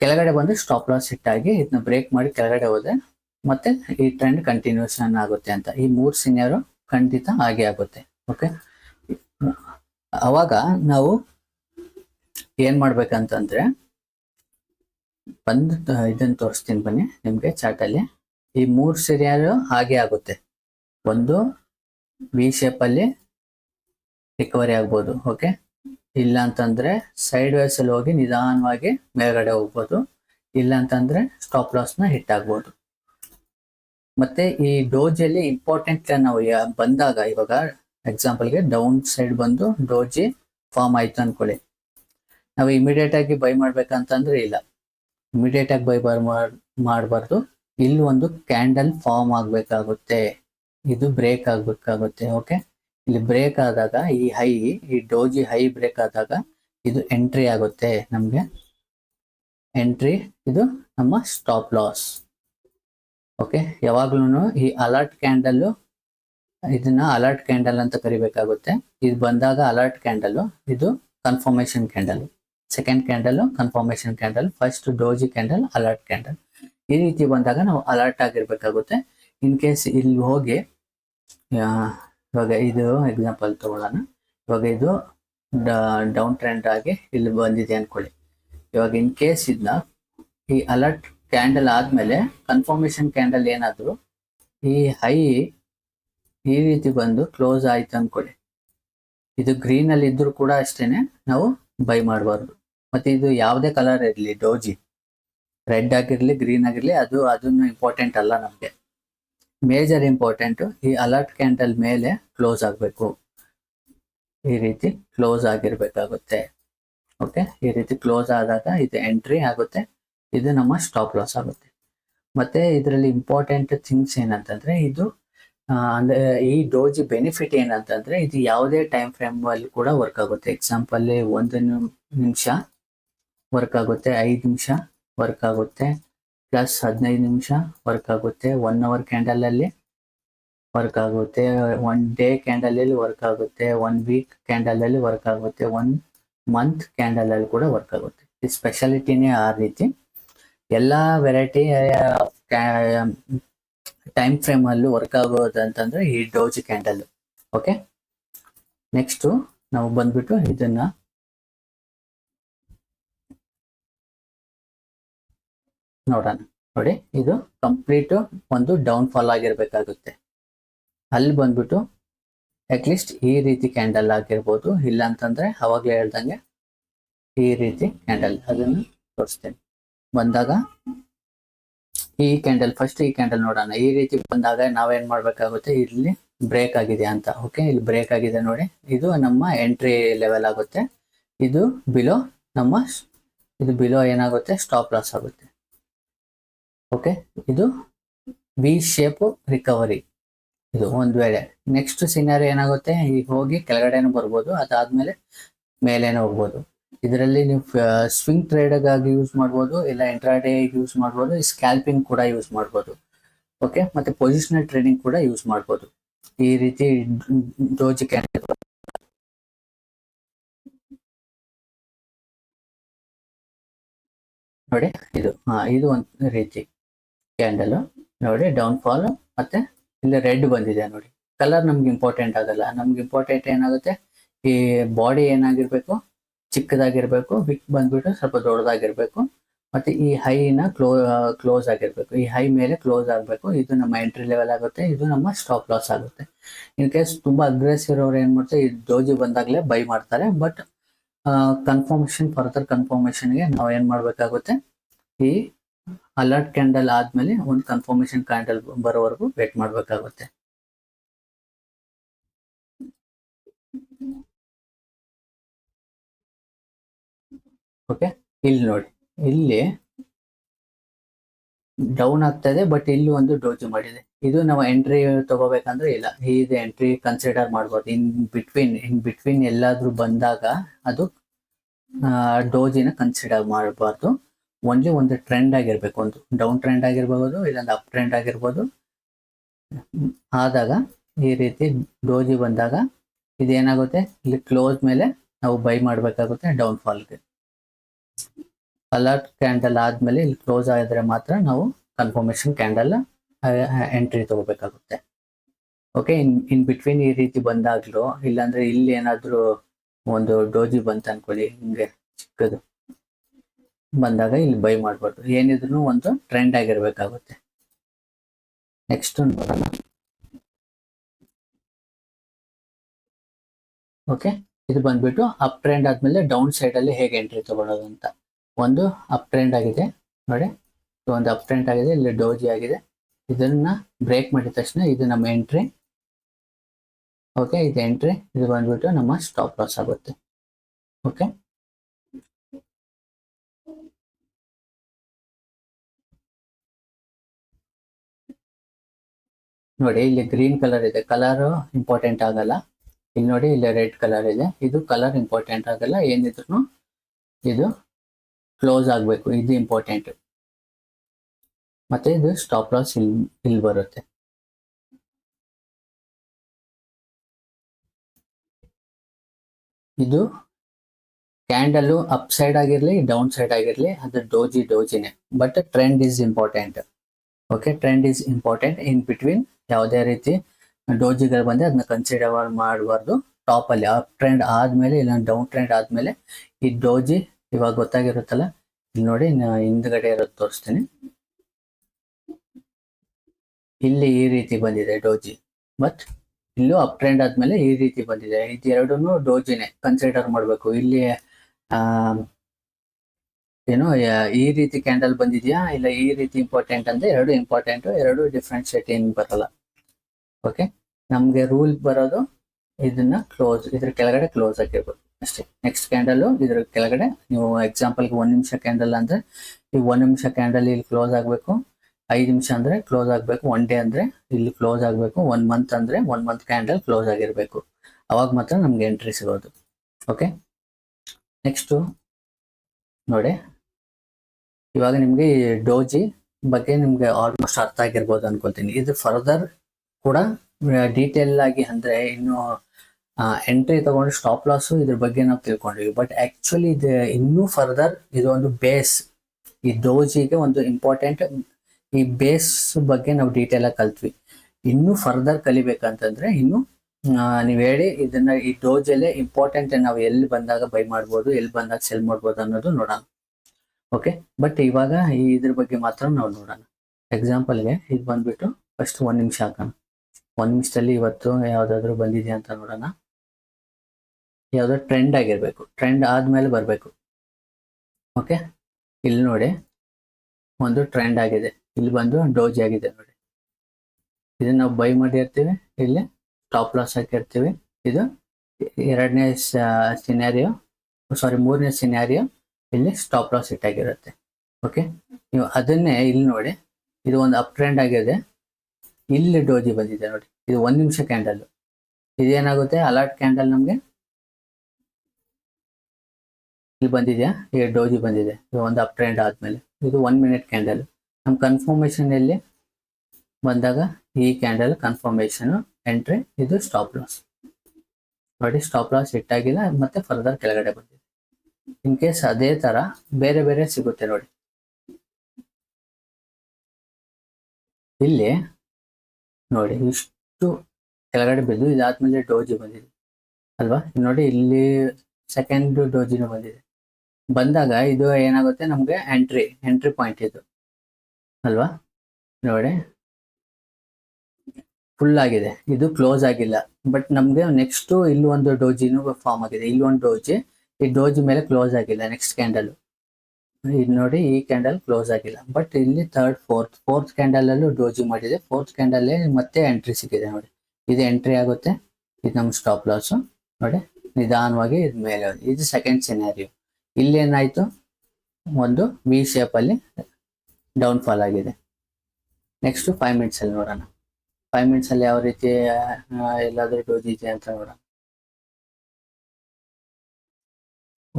ಕೆಳಗಡೆ ಬಂದು ಸ್ಟಾಪ್ ಲಾಸ್ ಹಿಟ್ ಆಗಿ ಇದನ್ನ ಬ್ರೇಕ್ ಮಾಡಿ ಕೆಳಗಡೆ ಹೋದ್ರೆ ಮತ್ತೆ ಈ ಟ್ರೆಂಡ್ ಕಂಟಿನ್ಯೂಷನ್ ಆಗುತ್ತೆ ಅಂತ. ಈ ಮೂರು ಸಿನಿಯರು ಖಂಡಿತ ಹಾಗೆ ಆಗುತ್ತೆ. ಓಕೆ ಅವಾಗ ನಾವು ಏನ್ ಮಾಡ್ಬೇಕಂತಂದ್ರೆ ಬಂದು ಇದನ್ನ ತೋರಿಸ್ತೀನಿ ಬನ್ನಿ ನಿಮ್ಗೆ ಚಾರ್ಟಲ್ಲಿ ಈ ಮೂರು ಸಿನಾರಿಯೋ ಹಾಗೆ ಆಗುತ್ತೆ. ಒಂದು ವಿ ಶೇಪ್ ಅಲ್ಲಿ ರಿಕವರಿ ಆಗ್ಬೋದು ಓಕೆ ಇಲ್ಲ ಅಂತಂದ್ರೆ ಸೈಡ್ ಅಲ್ಲಿ ಹೋಗಿ ನಿಧಾನವಾಗಿ ಮೇಲ್ಗಡೆ ಹೋಗ್ಬೋದು ಇಲ್ಲ ಅಂತಂದ್ರೆ ಸ್ಟಾಪ್ ಲಾಸ್ನ ಹಿಟ್ ಆಗ್ಬೋದು. ಮತ್ತೆ ಈ ಡೋಜಲ್ಲಿ ಇಂಪಾರ್ಟೆಂಟ್ ನಾವು ಬಂದಾಗ ಇವಾಗ ಎಕ್ಸಾಂಪಲ್ಗೆ ಡೌನ್ ಸೈಡ್ ಬಂದು ಡೋಜಿ ಫಾರ್ಮ್ ಆಯ್ತು ಅನ್ಕೊಳ್ಳಿ. ನಾವು ಇಮಿಡಿಯೇಟ್ ಆಗಿ ಬೈ ಮಾಡ್ಬೇಕಂತಂದ್ರೆ ಇಲ್ಲ. ಇಮಿಡಿಯೇಟ್ ಆಗಿ ಬೈ ಬರ್ ಮಾಡಬಾರ್ದು. ಇಲ್ಲಿ ಒಂದು ಕ್ಯಾಂಡಲ್ ಫಾರ್ಮ್ ಆಗ್ಬೇಕಾಗುತ್ತೆ. ಇದು ಬ್ರೇಕ್ ಆಗ್ಬೇಕಾಗುತ್ತೆ ಓಕೆ ಇಲ್ಲಿ ಬ್ರೇಕ್ ಆದಾಗ ಈ ಹೈ ಈ ಡೋಜಿ ಹೈ ಬ್ರೇಕ್ ಆದಾಗ ಇದು ಎಂಟ್ರಿ ಆಗುತ್ತೆ ನಮಗೆ. ಎಂಟ್ರಿ ಇದು ನಮ್ಮ ಸ್ಟಾಪ್ ಲಾಸ್ ಓಕೆ ಯಾವಾಗ್ಲೂ ಈ ಅಲರ್ಟ್ ಕ್ಯಾಂಡಲ್ ಇದನ್ನ ಅಲರ್ಟ್ ಕ್ಯಾಂಡಲ್ ಅಂತ ಕರಿಬೇಕಾಗುತ್ತೆ. ಇದು ಬಂದಾಗ ಅಲರ್ಟ್ ಕ್ಯಾಂಡಲ್ ಇದು confirmation candle second candle confirmation candle first doji candle alert candle ಈ ರೀತಿ ಬಂದಾಗ ನಾವು ಅಲರ್ಟ್ ಆಗಿರ್ಬೇಕಾಗುತ್ತೆ. ಇನ್ ಕೇಸ್ ಇಲ್ಲಿ ಹೋಗಿ ಇವಾಗ ಇದು ಎಕ್ಸಾಂಪಲ್ ತಗೊಳ್ಳೋಣ. ಇವಾಗ ಇದು ಡೌನ್ ಟ್ರೆಂಡ್ ಆಗಿ ಇಲ್ಲಿ ಬಂದಿದೆ ಅನ್ಕೊಳ್ಳಿ. ಇವಾಗ ಇನ್ ಕೇಸ್ ಇದನ್ನ ಈ ಅಲರ್ಟ್ ಕ್ಯಾಂಡಲ್ ಆದಮೇಲೆ ಕನ್ಫರ್ಮೇಶನ್ ಕ್ಯಾಂಡಲ್ ಏನಾದರೂ, ಈ ಹೈ ಈ ರೀತಿ ಬಂದು ಕ್ಲೋಸ್ ಆಯ್ತು ಅನ್ಕೊಳ್ಳಿ. ಇದು ಗ್ರೀನ್ ಅಲ್ಲಿ ಇದ್ರೂ ಕೂಡ ಅಷ್ಟೇನೆ ನಾವು ಬೈ ಮಾಡಬಾರ್ದು. ಮತ್ತೆ ಇದು ಯಾವುದೇ ಕಲರ್ ಇರಲಿ ಡೋಜಿ ರೆಡ್ ಆಗಿರಲಿ ಗ್ರೀನ್ ಆಗಿರಲಿ, ಅದು, ಅದನ್ನು ಇಂಪಾರ್ಟೆಂಟ್ ಅಲ್ಲ ನಮಗೆ. ಮೇಜರ್ ಇಂಪಾರ್ಟೆಂಟ್ ಈ ಅಲರ್ಟ್ ಕ್ಯಾಂಡಲ್ ಮೇಲೆ ಕ್ಲೋಸ್ ಆಗಬೇಕು. ಈ ರೀತಿ ಕ್ಲೋಸ್ ಆಗಿರ್ಬೇಕಾಗುತ್ತೆ. ಓಕೆ, ಈ ರೀತಿ ಕ್ಲೋಸ್ ಆದಾಗ ಇದು ಎಂಟ್ರಿ ಆಗುತ್ತೆ. ಇದು ನಮ್ಮ ಸ್ಟಾಪ್ ಲಾಸ್ ಆಗುತ್ತೆ. ಮತ್ತೆ ಇದರಲ್ಲಿ ಇಂಪಾರ್ಟೆಂಟ್ ಥಿಂಗ್ಸ್ ಏನಂತಂದ್ರೆ ಇದು ಅಂದ್ರೆ ಈ ಡೋಜಿ ಬೆನಿಫಿಟ್ ಏನಂತಂದ್ರೆ ಇದು ಯಾವುದೇ ಟೈಮ್ ಫ್ರೇಮ್ ಅಲ್ಲಿ ಕೂಡ ವರ್ಕ್ ಆಗುತ್ತೆ. ಎಕ್ಸಾಂಪಲ್, ಒಂದು ನಿಮಿಷ ವರ್ಕ್ ಆಗುತ್ತೆ, ಐದು ನಿಮಿಷ ವರ್ಕ್ ಆಗುತ್ತೆ. ಪ್ಲಸ್ ಹದಿನೈದು ನಿಮಿಷ ವರ್ಕ್ ಆಗುತ್ತೆ. ಒನ್ ಅವರ್ ಕ್ಯಾಂಡಲ್ ಅಲ್ಲಿ ವರ್ಕ್ ಆಗುತ್ತೆ. ಒನ್ ಡೇ ಕ್ಯಾಂಡಲ್ ಅಲ್ಲಿ ವರ್ಕ್ ಆಗುತ್ತೆ. ಒನ್ ವೀಕ್ ಕ್ಯಾಂಡಲ್ ಅಲ್ಲಿ ವರ್ಕ್ ಆಗುತ್ತೆ. ಒನ್ ಮಂತ್ ಕ್ಯಾಂಡಲ್ ಅಲ್ಲಿ ಕೂಡ ವರ್ಕ್ ಆಗುತ್ತೆ. ಈ ಸ್ಪೆಷಾಲಿಟಿನೇ ಆ ರೀತಿ. ಎಲ್ಲ ವೆರೈಟಿ ಟೈಮ್ ಫ್ರೇಮ್ ಅಲ್ಲಿ ವರ್ಕ್ ಆಗೋದು ಅಂತಂದ್ರೆ ಈ ಡೋಜ್ ಕ್ಯಾಂಡಲ್ ಓಕೆ ನೆಕ್ಸ್ಟ್ ನಾವು ಬಂದ್ಬಿಟ್ಟು ಇದನ್ನ ನೋಡೋಣ. ನೋಡಿ, ಇದು ಕಂಪ್ಲೀಟ್ ಒಂದು ಡೌನ್ ಫಾಲ್ ಆಗಿರಬೇಕಾಗುತ್ತೆ. ಅಲ್ಲಿ ಬಂದ್ಬಿಟ್ಟು ಅಟ್ಲೀಸ್ಟ್ ಈ ರೀತಿ ಕ್ಯಾಂಡಲ್ ಆಗಿರ್ಬೋದು. ಇಲ್ಲ ಅಂತಂದ್ರೆ ಅವಾಗಲೇ ಹೇಳ್ದಂಗೆ ಈ ರೀತಿ ಕ್ಯಾಂಡಲ್ ಅದನ್ನು ತೋರಿಸ್ತೇನೆ. ಬಂದಾಗ ಈ ಕ್ಯಾಂಡಲ್ ಫಸ್ಟ್ ಈ ಕ್ಯಾಂಡಲ್ ನೋಡೋಣ. ಈ ರೀತಿ ಬಂದಾಗ ನಾವೇನು ಮಾಡಬೇಕಾಗುತ್ತೆ? ಇಲ್ಲಿ ಬ್ರೇಕ್ ಆಗಿದೆ ಅಂತ. ಓಕೆ ಇಲ್ಲಿ ಬ್ರೇಕ್ ಆಗಿದೆ ನೋಡಿ. ಇದು ನಮ್ಮ ಎಂಟ್ರಿ ಲೆವೆಲ್ ಆಗುತ್ತೆ. ಇದು ಬಿಲೋ ನಮ್ಮ, ಇದು ಬಿಲೋ ಏನಾಗುತ್ತೆ? ಸ್ಟಾಪ್ ಲಾಸ್ ಆಗುತ್ತೆ. ಓಕೆ ಇದು ವಿ ಶೇಪ್ ರಿಕವರಿ ಇದು ಒಂದ್ ವೇಳೆ. ನೆಕ್ಸ್ಟ್ ಸಿನಾರಿ ಏನಾಗುತ್ತೆ? ಈಗ ಹೋಗಿ ಕೆಳಗಡೆನೂ ಬರ್ಬೋದು, ಅದಾದ್ಮೇಲೆ ಮೇಲೇನೂ ಹೋಗ್ಬೋದು. ಇದರಲ್ಲಿ ನೀವು ಸ್ವಿಂಗ್ ಟ್ರೇಡ್ ಆಗಿ ಯೂಸ್ ಮಾಡ್ಬೋದು, ಇಲ್ಲ ಇಂಟ್ರಾಡೇ ಯೂಸ್ ಮಾಡ್ಬೋದು ಸ್ಕ್ಯಾಲ್ಪಿಂಗ್ ಕೂಡ ಯೂಸ್ ಮಾಡ್ಬೋದು. ಓಕೆ ಮತ್ತೆ ಪೊಸಿಷನಲ್ ಟ್ರೇಡಿಂಗ್ ಕೂಡ ಯೂಸ್ ಮಾಡ್ಬೋದು. ಈ ರೀತಿ ಡೋಜಿ ಕ್ಯಾಂಡಲ್ ನೋಡಿ, ಇದು ಹಾ ಇದು ಒಂದು ರೀತಿ. ಕ್ಯಾಂಡಲ್ ನೋಡಿ ಡೌನ್ ಫಾಲ್ ಮತ್ತೆ ಇಲ್ಲಿ ರೆಡ್ ಬಂದಿದೆ ನೋಡಿ. ಕಲರ್ ನಮ್ಗೆ ಇಂಪಾರ್ಟೆಂಟ್ ಆಗಲ್ಲ. ನಮ್ಗೆ ಇಂಪಾರ್ಟೆಂಟ್ ಏನಾಗುತ್ತೆ? ಈ ಬಾಡಿ ಏನಾಗಿರ್ಬೇಕು? ಚಿಕ್ಕದಾಗಿರ್ಬೇಕು ವಿಕ್ ಬಂದ್ಬಿಟ್ಟು ಸ್ವಲ್ಪ ದೊಡ್ಡದಾಗಿರ್ಬೇಕು. ಮತ್ತೆ ಈ ಹೈನ ಕ್ಲೋ ಕ್ಲೋಸ್ ಆಗಿರ್ಬೇಕು. ಈ ಹೈ ಮೇಲೆ ಕ್ಲೋಸ್ ಆಗಬೇಕು. ಇದು ನಮ್ಮ ಎಂಟ್ರಿ ಲೆವೆಲ್ ಆಗುತ್ತೆ. ಇದು ನಮ್ಮ ಸ್ಟಾಪ್ ಲಾಸ್ ಆಗುತ್ತೆ. ಇನ್ ಕೇಸ್ ತುಂಬಾ ಅಗ್ರೆಸಿವ್ ಇರೋರು ಏನ್ ಮಾಡ್ತಾರೆ? ಈ ಡೋಜಿ ಬಂದಾಗಲೇ ಬೈ ಮಾಡ್ತಾರೆ. ಬಟ್ ಕನ್ಫರ್ಮೇಶನ್ ಫರ್ದರ್ ಕನ್ಫರ್ಮೇಶನ್ಗೆ ನಾವು ಏನ್ ಮಾಡ್ಬೇಕಾಗುತ್ತೆ? ಈ ಅಲರ್ಟ್ ಕ್ಯಾಂಡಲ್ ಆದ್ಮೇಲೆ ಒಂದು ಕನ್ಫರ್ಮೇಶನ್ ಕ್ಯಾಂಡಲ್ ಬರೋವರೆಗೂ ವೇಟ್ ಮಾಡ್ಬೇಕಾಗುತ್ತೆ. ಓಕೆ ಇಲ್ಲಿ ನೋಡಿ. ಇಲ್ಲಿ ಡೌನ್ ಆಗ್ತದೆ ಬಟ್ ಇಲ್ಲಿ ಒಂದು ಡೋಜು ಮಾಡಿದೆ. ಇದು ನಾವು ಎಂಟ್ರಿ ತಗೋಬೇಕಂದ್ರೆ ಇಲ್ಲ. ಇದು ಎಂಟ್ರಿ ಕನ್ಸಿಡರ್ ಮಾಡ್ಬೋದು. ಇನ್ ಬಿಟ್ವೀನ್ ಇನ್ ಬಿಟ್ವೀನ್ ಎಲ್ಲಾದ್ರೂ ಬಂದಾಗ ಅದು ಡೋಜಿನ ಕನ್ಸಿಡರ್ ಮಾಡಬಾರ್ದು. ಓನ್ಲಿ ಒಂದು ಟ್ರೆಂಡ್ ಆಗಿರಬೇಕು. ಒಂದು ಡೌನ್ ಟ್ರೆಂಡ್ ಆಗಿರ್ಬೋದು, ಇಲ್ಲೊಂದು ಅಪ್ ಟ್ರೆಂಡ್ ಆಗಿರ್ಬೋದು. ಆದಾಗ ಈ ರೀತಿ ಡೋಜಿ ಬಂದಾಗ ಇದೇನಾಗುತ್ತೆ? ಇಲ್ಲಿ ಕ್ಲೋಸ್ ಮೇಲೆ ನಾವು ಬೈ ಮಾಡಬೇಕಾಗುತ್ತೆ ಡೌನ್ ಫಾಲ್ಗೆ ಅಲರ್ಟ್ ಕ್ಯಾಂಡಲ್ ಆದಮೇಲೆ ಇಲ್ಲಿ ಕ್ಲೋಸ್ ಆದರೆ ಮಾತ್ರ ನಾವು ಕನ್ಫರ್ಮೇಶನ್ ಕ್ಯಾಂಡಲ್ ಎಂಟ್ರಿ ತಗೋಬೇಕಾಗುತ್ತೆ. ಓಕೆ ಇನ್ ಇನ್ ಬಿಟ್ವೀನ್ ಈ ರೀತಿ ಬಂದಾಗಲೂ, ಇಲ್ಲಾಂದ್ರೆ ಇಲ್ಲಿ ಏನಾದರೂ ಒಂದು ಡೋಜಿ ಬಂತ ಅನ್ಕೊಳ್ಳಿ ಹಿಂಗೆ ಚಿಕ್ಕದು. ಬಂದಾಗ ಇಲ್ಲಿ ಬೈ ಮಾಡ್ಬಾರ್ದು ಏನಿದ್ರು ಒಂದು ಟ್ರೆಂಡ್ ಆಗಿರ್ಬೇಕಾಗುತ್ತೆ. ನೆಕ್ಸ್ಟ್ ನೋಡೋಣ. ಓಕೆ ಇದು ಬಂದ್ಬಿಟ್ಟು ಅಪ್ ಟ್ರೆಂಡ್ ಆದ್ಮೇಲೆ ಡೌನ್ ಸೈಡ್ ಅಲ್ಲಿ ಹೇಗೆ ಎಂಟ್ರಿ ತಗೊಳ್ಳೋದು ಅಂತ. ಒಂದು ಅಪ್ ಟ್ರೆಂಡ್ ಆಗಿದೆ. ನೋಡಿ, ಇದು ಒಂದು ಅಪ್ ಟ್ರೆಂಡ್ ಆಗಿದೆ, ಇಲ್ಲಿ ಡೋಜಿ ಆಗಿದೆ. ಇದನ್ನ ಬ್ರೇಕ್ ಮಾಡಿದ ತಕ್ಷಣ ಇದು ನಮ್ಮ ಎಂಟ್ರಿ ಓಕೆ ಇದು ಎಂಟ್ರಿ ಇದು ಬಂದ್ಬಿಟ್ಟು ನಮ್ಮ ಸ್ಟಾಪ್ ಲಾಸ್ ಆಗುತ್ತೆ. ಓಕೆ ನೋಡಿ, ಇಲ್ಲಿ ಗ್ರೀನ್ ಕಲರ್ ಇದೆ. ಕಲರ್ ಇಂಪಾರ್ಟೆಂಟ್ ಆಗಲ್ಲ. ಇಲ್ಲಿ ನೋಡಿ, ಇಲ್ಲಿ ರೆಡ್ ಕಲರ್ ಇದೆ. ಇದು ಕಲರ್ ಇಂಪಾರ್ಟೆಂಟ್ ಆಗಲ್ಲ. ಏನಿದ್ರು ಇದು ಕ್ಲೋಸ್ ಆಗಬೇಕು. ಇದು ಇಂಪಾರ್ಟೆಂಟ್ ಮತ್ತೆ ಇದು ಸ್ಟಾಪ್ ಲಾಸ್ ಇಲ್ಲಿ ಇಲ್ಲಿ ಬರುತ್ತೆ. ಇದು ಕ್ಯಾಂಡಲ್ ಅಪ್ ಸೈಡ್ ಆಗಿರ್ಲಿ ಡೌನ್ ಸೈಡ್ ಆಗಿರಲಿ, ಅದು doji ಡೋಜಿನೇ but trend is important okay trend is important in between ಯಾವುದೇ ರೀತಿ ಡೋಜಿಗಳು ಬಂದರೆ ಅದನ್ನ ಕನ್ಸಿಡರ್ ಮಾಡಬಾರ್ದು. ಟಾಪ್ ಅಲ್ಲಿ ಅಪ್ ಟ್ರೆಂಡ್ ಆದಮೇಲೆ ಇಲ್ಲ ಡೌನ್ ಟ್ರೆಂಡ್ ಆದಮೇಲೆ ಈ ಡೋಜಿ ಇವಾಗ ಗೊತ್ತಾಗಿರುತ್ತಲ್ಲ? ಇಲ್ಲಿ ನೋಡಿ ಹಿಂದ್ಗಡೆ ಇರೋದು ತೋರಿಸ್ತೀನಿ. ಇಲ್ಲಿ ಈ ರೀತಿ ಬಂದಿದೆ ಡೋಜಿ. ಬಟ್ ಇಲ್ಲೂ ಅಪ್ ಟ್ರೆಂಡ್ ಆದ್ಮೇಲೆ ಈ ರೀತಿ ಬಂದಿದೆ. ಇದು ಎರಡೂ ಡೋಜಿನೇ ಕನ್ಸಿಡರ್ ಮಾಡಬೇಕು. ಇಲ್ಲಿ ಏನು ಈ ರೀತಿ ಕ್ಯಾಂಡಲ್ ಬಂದಿದೆಯಾ? ಇಲ್ಲ, ಈ ರೀತಿ ಇಂಪಾರ್ಟೆಂಟ್ ಅಂದ್ರೆ ಎರಡು ಇಂಪಾರ್ಟೆಂಟ್ ಎರಡು ಡಿಫ್ರೆನ್ಶಿಯೇಟ್ ಏನು ಬರಲ್ಲ. ಓಕೆ ನಮಗೆ ರೂಲ್ ಬರೋದು ಇದನ್ನ ಕ್ಲೋಸ್ ಇದ್ರ ಕೆಳಗಡೆ ಕ್ಲೋಸ್ ಆಗಿರ್ಬೋದು. ಅಷ್ಟೇ. ನೆಕ್ಸ್ಟ್ ಕ್ಯಾಂಡಲ್ ಇದ್ರ ಕೆಳಗಡೆ ನೀವು ಎಕ್ಸಾಂಪಲ್ಗೆ ಒಂದ್ ನಿಮಿಷ ಕ್ಯಾಂಡಲ್ ಅಂದ್ರೆ, ಈ ಒಂದ್ ನಿಮಿಷ ಕ್ಯಾಂಡಲ್ ಇಲ್ಲಿ ಕ್ಲೋಸ್ ಆಗ್ಬೇಕು, ಐದು ನಿಮಿಷ ಅಂದ್ರೆ ಕ್ಲೋಸ್ ಆಗ್ಬೇಕು ಒನ್ ಡೇ ಅಂದ್ರೆ ಇಲ್ಲಿ ಕ್ಲೋಸ್ ಆಗ್ಬೇಕು ಒನ್ ಮಂತ್ ಅಂದ್ರೆ ಒನ್ ಮಂತ್ ಕ್ಯಾಂಡಲ್ ಕ್ಲೋಸ್ ಆಗಿರ್ಬೇಕು. ಅವಾಗ ಮಾತ್ರ ನಮ್ಗೆ ಎಂಟ್ರಿ ಸಿಗೋದು. ಓಕೆ ನೆಕ್ಸ್ಟ್ ನೋಡಿ. ಇವಾಗ ನಿಮಗೆ ಈ ಡೋಜಿ ಬಗ್ಗೆ ನಿಮ್ಗೆ ಆಲ್ಮೋಸ್ಟ್ ಅರ್ಥ ಆಗಿರ್ಬೋದು ಅನ್ಕೊಳ್ತೀನಿ. ಇದು ಫರ್ದರ್ ಕೂಡ ಡೀಟೇಲ್ ಆಗಿ ಅಂದ್ರೆ ಇನ್ನು ಎಂಟ್ರಿ ತಗೊಂಡು ಸ್ಟಾಪ್ ಲಾಸ್ ಇದ್ರ ಬಗ್ಗೆ ನಾವು ತಿಳ್ಕೊಂಡ್ವಿ. ಬಟ್ ಆಕ್ಚುಲಿ ಇದು ಇನ್ನೂ ಫರ್ದರ್ ಇದು ಒಂದು ಬೇಸ್ ಈ ಡೋಜಿಗೆ ಒಂದು ಇಂಪಾರ್ಟೆಂಟ್ ಈ ಬೇಸ್ ಬಗ್ಗೆ ನಾವು ಡೀಟೇಲ್ ಆಗಿ ಕಲ್ತ್ವಿ. ಇನ್ನೂ ಫರ್ದರ್ ಕಲಿಬೇಕಂತಂದ್ರೆ ಇನ್ನು ನೀವು ಹೇಳಿ ಇದನ್ನ ಈ ಡೋಜಲ್ಲೇ ಇಂಪಾರ್ಟೆಂಟ್ ನಾವು ಎಲ್ಲಿ ಬಂದಾಗ ಬೈ ಮಾಡ್ಬೋದು, ಎಲ್ಲಿ ಬಂದಾಗ ಸೆಲ್ ಮಾಡ್ಬೋದು ಅನ್ನೋದು ನೋಡೋಣ. ಓಕೆ ಬಟ್ ಇವಾಗ ಇದ್ರ ಬಗ್ಗೆ ಮಾತ್ರ ನಾವು ನೋಡೋಣ. ಎಕ್ಸಾಂಪಲ್ಗೆ ಇದು ಬಂದ್ಬಿಟ್ಟು ಫಸ್ಟ್ ಒಂದು ನಿಮಿಷ ಹಾಕೋಣ. ಒಂದು ನಿಮಿಷದಲ್ಲಿ ಇವತ್ತು ಯಾವುದಾದ್ರೂ ಬಂದಿದೆಯಾ ಅಂತ ನೋಡೋಣ. ಯಾವುದೋ ಟ್ರೆಂಡ್ ಆಗಿರಬೇಕು. ಟ್ರೆಂಡ್ ಆದಮೇಲೆ ಬರಬೇಕು. ಓಕೆ ಇಲ್ಲಿ ನೋಡಿ. ಒಂದು ಟ್ರೆಂಡ್ ಆಗಿದೆ. ಇಲ್ಲಿ ಬಂದು ಡೋಜಿ ಆಗಿದೆ ನೋಡಿ. ಇದನ್ನ ನಾವು ಬೈ ಮಾಡಿರ್ತೀವಿ. ಇಲ್ಲಿ ಟಾಪ್ ಲಾಸ್ ಹಾಕಿರ್ತೀವಿ. ಇದು ಎರಡನೇ ಸಿನಾರಿಯೋ ಸಾರಿ ಮೂರನೇ ಸಿನಾರಿಯೋ ಇಲ್ಲಿ ಸ್ಟಾಪ್ ಲಾಸ್ ಇಟ್ಟಾಗಿರುತ್ತೆ ಓಕೆ ನೀವು ಅದನ್ನೇ ಇಲ್ಲಿ ನೋಡಿ. ಇದು ಒಂದು ಅಪ್ ಟ್ರೆಂಡ್ ಆಗಿದೆ. ಇಲ್ಲಿ ಡೋಜಿ ಬಂದಿದೆ ನೋಡಿ. ಇದು ಒಂದು ನಿಮಿಷ ಕ್ಯಾಂಡಲ್ ಇದೇನಾಗುತ್ತೆ? ಅಲರ್ಟ್ ಕ್ಯಾಂಡಲ್ ನಮಗೆ? ಇಲ್ಲಿ ಬಂದಿದೆಯಾ? ಈ ಡೋಜಿ ಬಂದಿದೆ. ಇದು ಒಂದು ಅಪ್ ಟ್ರೆಂಡ್ ಆದ್ಮೇಲೆ. ಇದು ಒನ್ ಮಿನಿಟ್ ಕ್ಯಾಂಡಲ್ ನಮ್ಮ ಕನ್ಫರ್ಮೇಷನ್ ಇಲ್ಲಿ ಬಂದಾಗ ಈ ಕ್ಯಾಂಡಲ್ ಕನ್ಫರ್ಮೇಶನ್ ಎಂಟ್ರಿ ಇದು ಸ್ಟಾಪ್ ಲಾಸ್ ನೋಡಿ ಸ್ಟಾಪ್ ಲಾಸ್ ಇಟ್ಟಾಗಿಲ್ಲ ಮತ್ತೆ ಫರ್ದರ್ ಕೆಳಗಡೆ ಬಂದಿದೆ. ಇನ್ ಕೇಸ್ ಅದೇ ತರ ಬೇರೆ ಬೇರೆ ಸಿಗುತ್ತೆ ನೋಡಿ. ಇಲ್ಲಿ ನೋಡಿ ಇಷ್ಟು ಕೆಳಗಡೆ ಬಿದ್ದು ಇದಾದ್ಮೇಲೆ ಡೋಜಿ ಬಂದಿದೆ. ಅಲ್ವಾ? ನೋಡಿ ಇಲ್ಲಿ ಸೆಕೆಂಡ್ ಡೋಜಿನು ಬಂದಿದೆ. ಬಂದಾಗ ಇದು ಏನಾಗುತ್ತೆ ನಮ್ಗೆ ಎಂಟ್ರಿ ಎಂಟ್ರಿ ಪಾಯಿಂಟ್ ಇದು. ಅಲ್ವಾ? ನೋಡಿ. ಫುಲ್ ಆಗಿದೆ. ಇದು ಕ್ಲೋಸ್ ಆಗಿಲ್ಲ. ಬಟ್ ನಮ್ಗೆ ನೆಕ್ಸ್ಟ್ ಇಲ್ಲಿ ಒಂದು ಡೋಜಿನೂ ಫಾರ್ಮ್ ಆಗಿದೆ. ಇಲ್ಲಿ ಒಂದು ಡೋಜಿ ಈ ಡೋಜಿ ಮೇಲೆ ಕ್ಲೋಸ್ ಆಗಿಲ್ಲ, ನೆಕ್ಸ್ಟ್ ಕ್ಯಾಂಡಲ್. ಇದು ನೋಡಿ ಈ ಕ್ಯಾಂಡಲ್ ಕ್ಲೋಸ್ ಆಗಿಲ್ಲ. ಬಟ್ ಇಲ್ಲಿ ಥರ್ಡ್, ಫೋರ್ತ್ ಫೋರ್ತ್ ಕ್ಯಾಂಡಲ್ ಅಲ್ಲೂ ಡೋಜಿ ಮಾಡಿದೆ. ಫೋರ್ತ್ ಕ್ಯಾಂಡಲ್ ಮತ್ತೆ ಎಂಟ್ರಿ ಸಿಕ್ಕಿದೆ ನೋಡಿ. ಇದು ಎಂಟ್ರಿ ಆಗುತ್ತೆ. ಇದು ನಮ್ಮ ಸ್ಟಾಪ್ ಲಾಸ್ ನೋಡಿ, ನಿಧಾನವಾಗಿ ಇದು ಮೇಲೆ. ಇದು ಸೆಕೆಂಡ್ ಸಿನಾರಿಯೋ ಇಲ್ಲಿ ಏನಾಯ್ತು? ಒಂದು ವಿ ಶೇಪ್ ಅಲ್ಲಿ ಡೌನ್ ಫಾಲ್ ಆಗಿದೆ. ನೆಕ್ಸ್ಟ್ ಫೈವ್ ಮಿನಿಟ್ಸ್ ಅಲ್ಲಿ ನೋಡೋಣ. ಫೈವ್ ಮಿನಿಟ್ಸ್ ಅಲ್ಲಿ ಯಾವ ರೀತಿ ಎಲ್ಲಾದ್ರೂ ಡೋಜ್ ಇದೆ ಅಂತ ನೋಡೋಣ.